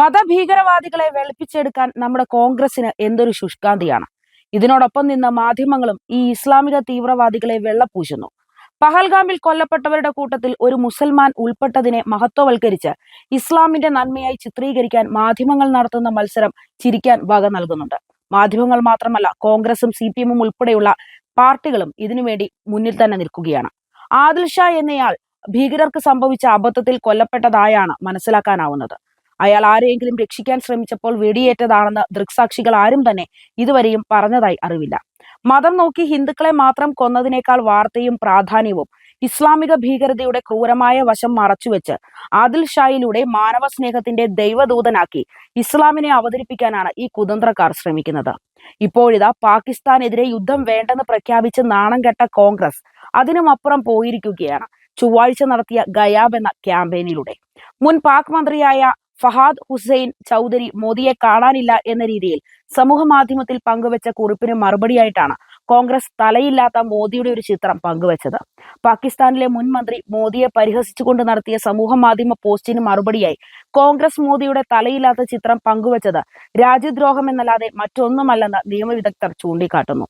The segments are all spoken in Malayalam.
മതഭീകരവാദികളെ വെളുപ്പിച്ചെടുക്കാൻ നമ്മുടെ കോൺഗ്രസിന് എന്തൊരു ശുഷ്കാന്തിയാണ്. ഇതിനോടൊപ്പം നിന്ന മാധ്യമങ്ങളും ഈ ഇസ്ലാമിക തീവ്രവാദികളെ വെള്ളപൂശുന്നു. പഹൽഗാമിൽ കൊല്ലപ്പെട്ടവരുടെ കൂട്ടത്തിൽ ഒരു മുസൽമാൻ ഉൾപ്പെട്ടതിനെ മഹത്വവൽക്കരിച്ച് ഇസ്ലാമിന്റെ നന്മയായി ചിത്രീകരിക്കാൻ മാധ്യമങ്ങൾ നടത്തുന്ന മത്സരം ചിരിക്കാൻ വക നൽകുന്നുണ്ട്. മാധ്യമങ്ങൾ മാത്രമല്ല കോൺഗ്രസും സി പി എമ്മും ഉൾപ്പെടെയുള്ള പാർട്ടികളും ഇതിനുവേണ്ടി മുന്നിൽ തന്നെ നിൽക്കുകയാണ്. ആദിൽ ഷാ എന്നയാൾ ഭീകരർക്ക് സംഭവിച്ച അബദ്ധത്തിൽ കൊല്ലപ്പെട്ടതായാണ് മനസ്സിലാക്കാനാവുന്നത്. അയാൾ ആരെയെങ്കിലും രക്ഷിക്കാൻ ശ്രമിച്ചപ്പോൾ വെടിയേറ്റതാണെന്ന് ദൃക്സാക്ഷികൾ ആരും തന്നെ ഇതുവരെയും പറഞ്ഞതായി അറിവില്ല. മതം നോക്കി ഹിന്ദുക്കളെ മാത്രം കൊന്നതിനേക്കാൾ വാർത്തയും പ്രാധാന്യവും ഇസ്ലാമിക ഭീകരതയുടെ ക്രൂരമായ വശം മറച്ചുവെച്ച് ആദിൽ ഷായിലൂടെ മാനവ സ്നേഹത്തിന്റെ ദൈവദൂതനാക്കി ഇസ്ലാമിനെ അവതരിപ്പിക്കാനാണ് ഈ കുതന്ത്രക്കാർ ശ്രമിക്കുന്നത്. ഇപ്പോഴിതാ പാകിസ്ഥാനെതിരെ യുദ്ധം വേണ്ടെന്ന് പ്രഖ്യാപിച്ച് നാണം കെട്ട കോൺഗ്രസ് അതിനുമപ്പുറം പോയിരിക്കുകയാണ്. ചൊവ്വാഴ്ച നടത്തിയ ഗയാബ് എന്ന ക്യാമ്പയിനിലൂടെ. മുൻ പാക് മന്ത്രിയായ ഫഹാദ് ഹുസൈൻ ചൗധരി മോദിയെ കാണാനില്ല എന്ന രീതിയിൽ സമൂഹ മാധ്യമത്തിൽ പങ്കുവച്ച കുറിപ്പിന് മറുപടിയായിട്ടാണ്. കോൺഗ്രസ് തലയില്ലാത്ത മോദിയുടെ ഒരു ചിത്രം പങ്കുവച്ചത്. പാകിസ്ഥാനിലെ മുൻ മന്ത്രി മോദിയെ പരിഹസിച്ചുകൊണ്ട് നടത്തിയ സമൂഹ മാധ്യമ പോസ്റ്റിന് മറുപടിയായി കോൺഗ്രസ് മോദിയുടെ തലയില്ലാത്ത ചിത്രം പങ്കുവച്ചത് രാജ്യദ്രോഹം എന്നല്ലാതെ മറ്റൊന്നുമല്ലെന്ന് നിയമവിദഗ്ധർ ചൂണ്ടിക്കാട്ടുന്നു.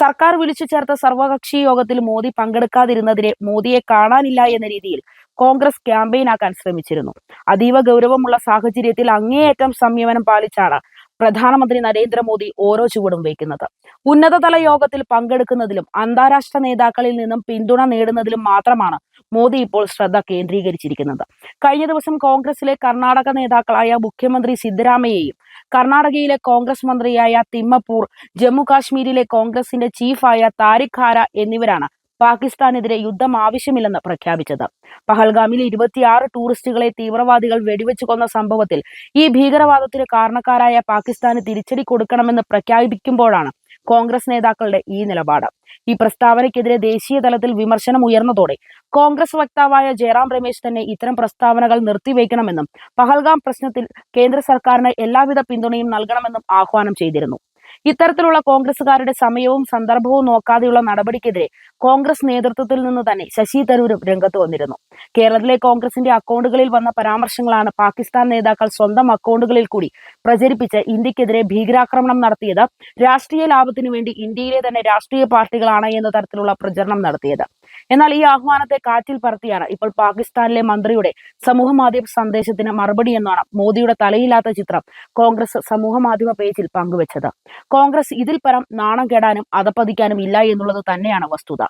സർക്കാർ വിളിച്ചു ചേർത്ത സർവകക്ഷി യോഗത്തിൽ മോദി പങ്കെടുക്കാതിരുന്നതിനെ മോദിയെ കാണാനില്ല എന്ന രീതിയിൽ കോൺഗ്രസ് ക്യാമ്പയിനാക്കാൻ ശ്രമിച്ചിരുന്നു. അതീവ ഗൗരവമുള്ള സാഹചര്യത്തിൽ അങ്ങേയറ്റം സംയമനം പാലിച്ചാണ് പ്രധാനമന്ത്രി നരേന്ദ്രമോദി ഓരോ ചുവടും വയ്ക്കുന്നത്. ഉന്നതതല യോഗത്തിൽ പങ്കെടുക്കുന്നതിലും അന്താരാഷ്ട്ര നേതാക്കളിൽ നിന്നും പിന്തുണ നേടുന്നതിലും മാത്രമാണ് മോദി ഇപ്പോൾ ശ്രദ്ധ കേന്ദ്രീകരിച്ചിരിക്കുന്നത്. കഴിഞ്ഞ ദിവസം കോൺഗ്രസിലെ കർണാടക നേതാക്കളായ മുഖ്യമന്ത്രി സിദ്ധരാമയ്യയും കർണാടകയിലെ കോൺഗ്രസ് മന്ത്രിയായ തിമ്മപ്പൂർ ജമ്മു കാശ്മീരിലെ കോൺഗ്രസിന്റെ ചീഫായ താരിഖ് ഹാര എന്നിവരാണ് പാകിസ്ഥാനെതിരെ യുദ്ധം ആവശ്യമില്ലെന്ന് പ്രഖ്യാപിച്ചത്. പഹൽഗാമിൽ ഇരുപത്തിയാറ് ടൂറിസ്റ്റുകളെ തീവ്രവാദികൾ വെടിവെച്ചു കൊന്ന സംഭവത്തിൽ ഈ ഭീകരവാദത്തിന് കാരണക്കാരായ പാകിസ്ഥാന് തിരിച്ചടി കൊടുക്കണമെന്ന് പ്രഖ്യാപിക്കുമ്പോഴാണ് കോൺഗ്രസ് നേതാക്കളുടെ ഈ നിലപാട്. ഈ പ്രസ്താവനയ്ക്കെതിരെ ദേശീയ തലത്തിൽ വിമർശനം ഉയർന്നതോടെ കോൺഗ്രസ് വക്താവായ ജയറാം രമേശ് തന്നെ ഇത്തരം പ്രസ്താവനകൾ നിർത്തിവെക്കണമെന്നും പഹൽഗാം പ്രശ്നത്തിൽ കേന്ദ്ര സർക്കാരിന് എല്ലാവിധ പിന്തുണയും നൽകണമെന്നും ആഹ്വാനം ചെയ്തിരുന്നു. ഇത്തരത്തിലുള്ള കോൺഗ്രസുകാരുടെ സമയവും സന്ദർഭവും നോക്കാതെയുള്ള നടപടിക്കെതിരെ കോൺഗ്രസ് നേതൃത്വത്തിൽ നിന്ന് തന്നെ ശശി തരൂരും രംഗത്ത് വന്നിരുന്നു. കേരളത്തിലെ കോൺഗ്രസിന്റെ അക്കൗണ്ടുകളിൽ വന്ന പരാമർശങ്ങളാണ് പാകിസ്ഥാൻ നേതാക്കൾ സ്വന്തം അക്കൗണ്ടുകളിൽ കൂടി പ്രചരിപ്പിച്ച് ഇന്ത്യക്കെതിരെ ഭീകരാക്രമണം നടത്തിയത് രാഷ്ട്രീയ ലാഭത്തിനു വേണ്ടി ഇന്ത്യയിലെ തന്നെ രാഷ്ട്രീയ പാർട്ടികളാണ് എന്ന തരത്തിലുള്ള പ്രചരണം നടത്തിയത്. എന്നാൽ ഈ ആഹ്വാനത്തെ കാറ്റിൽ പറത്തിയാണ് ഇപ്പോൾ പാകിസ്ഥാനിലെ മന്ത്രിയുടെ സമൂഹ മാധ്യമ സന്ദേശത്തിന് മറുപടി എന്നാണ് മോദിയുടെ തലയില്ലാത്ത ചിത്രം കോൺഗ്രസ് സമൂഹ മാധ്യമ പേജിൽ പങ്കുവച്ചത്. കോൺഗ്രസ് ഇതിൽ പരം നാണം കെടാനും അതപ്പതിക്കാനും ഇല്ല എന്നുള്ളത് തന്നെയാണ് വസ്തുത.